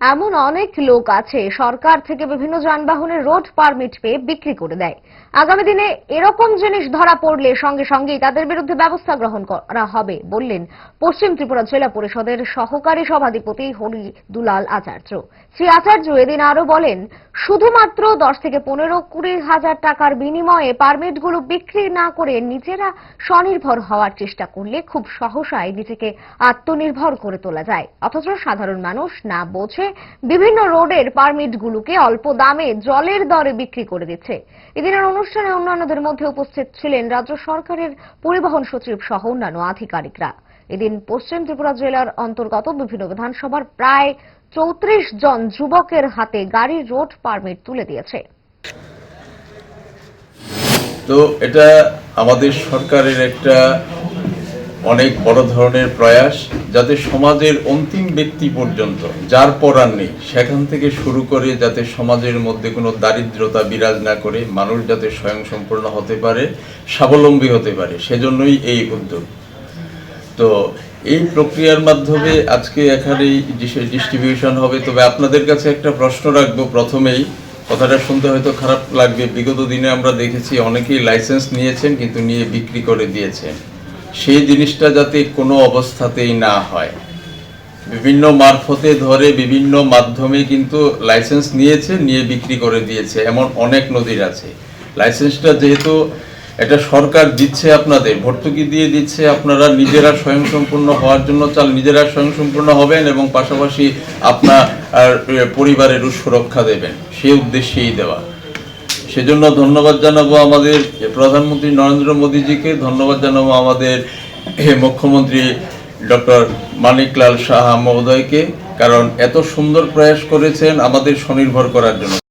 এমন অনেক লোক আছে, সরকার থেকে বিভিন্ন যানবাহনের রোড পারমিট পেয়ে বিক্রি করে দেয়। আগামী দিনে এরকম জিনিস ধরা পড়লে সঙ্গে সঙ্গেই তাদের বিরুদ্ধে ব্যবস্থা গ্রহণ করা হবে, বললেন পশ্চিম ত্রিপুরা জেলা পরিষদের সহকারী সভাধিপতি হরি দুলাল আচার্য। শ্রী আচার্য এদিন আরও বলেন, শুধুমাত্র দশ থেকে পনেরো কুড়ি হাজার টাকার বিনিময়ে পারমিটগুলো বিক্রি না করে নিজেরা স্বনির্ভর হওয়ার চেষ্টা করলে খুব সহসায় নিজেকে আত্মনির্ভর করে তোলা যায়। অথচ সাধারণ মানুষ না বোঝে বিভিন্ন রোডের পারমিটগুলোকে অল্প দামে জলের দরে বিক্রি করে দিচ্ছে। এদিনের অনুষ্ঠানে অন্যান্যদের মধ্যে উপস্থিত ছিলেন রাজ্য সরকারের পরিবহন সচিব সহ অন্যান্য আধিকারিকরা। এদিন পশ্চিম ত্রিপুরা জেলার অন্তর্গত বিভিন্ন বিধানসভার প্রায় চৌত্রিশ জন যুবকের হাতে গাড়ির রোড পারমিট তুলে দিয়েছে। তো এটা আমাদের সরকারের একটা অনেক বড় ধরনের প্রয়াস। যাতে সমাজের অন্তিম ব্যক্তি পর্যন্ত, যার পরার নেই, সেখান থেকে শুরু করে যাতে সমাজের মধ্যে কোনো দারিদ্রতা বিরাজ না করে, মানুষ যাতে স্বয়ংসম্পূর্ণ হতে পারে, স্বাবলম্বী হতে পারে, সেজন্যই এই উদ্যোগ। তো এই প্রক্রিয়ার মাধ্যমে আজকে এখানে ডিস্ট্রিবিউশন হবে, তবে আপনাদের কাছে একটা প্রশ্ন রাখব প্রথমেই। কথাটা শুনতে হয়তো খারাপ লাগবে। বিগত দিনে আমরা দেখেছি অনেকেই লাইসেন্স নিয়েছেন, কিন্তু নিয়ে বিক্রি করে দিয়েছেন। সেই জিনিসটা যাতে কোনো অবস্থাতেই না হয়। বিভিন্ন মারফতে ধরে বিভিন্ন মাধ্যমে কিন্তু লাইসেন্স নিয়েছে, নিয়ে বিক্রি করে দিয়েছে, এমন অনেক নদীর আছে। লাইসেন্সটা যেহেতু এটা সরকার দিচ্ছে আপনাদের, ভর্তুকি দিয়ে দিচ্ছে, আপনারা নিজেরা স্বয়ংসম্পূর্ণ হওয়ার জন্য চাল নিজেরা স্বয়ংসম্পূর্ণ হবেন এবং পাশাপাশি আপনার পরিবারেরও সুরক্ষা দেবেন। সেই উদ্দেশ্যেই দেওয়া। সেজন্য ধন্যবাদ জানাব আমাদের প্রধানমন্ত্রী নরেন্দ্র মোদীজিকে, ধন্যবাদ জানাব আমাদের মুখ্যমন্ত্রী ডক্টর মানিকলাল সাহা মহোদয়কে, কারণ এত সুন্দর প্রয়াস করেছেন আমাদের স্বনির্ভর করার জন্য।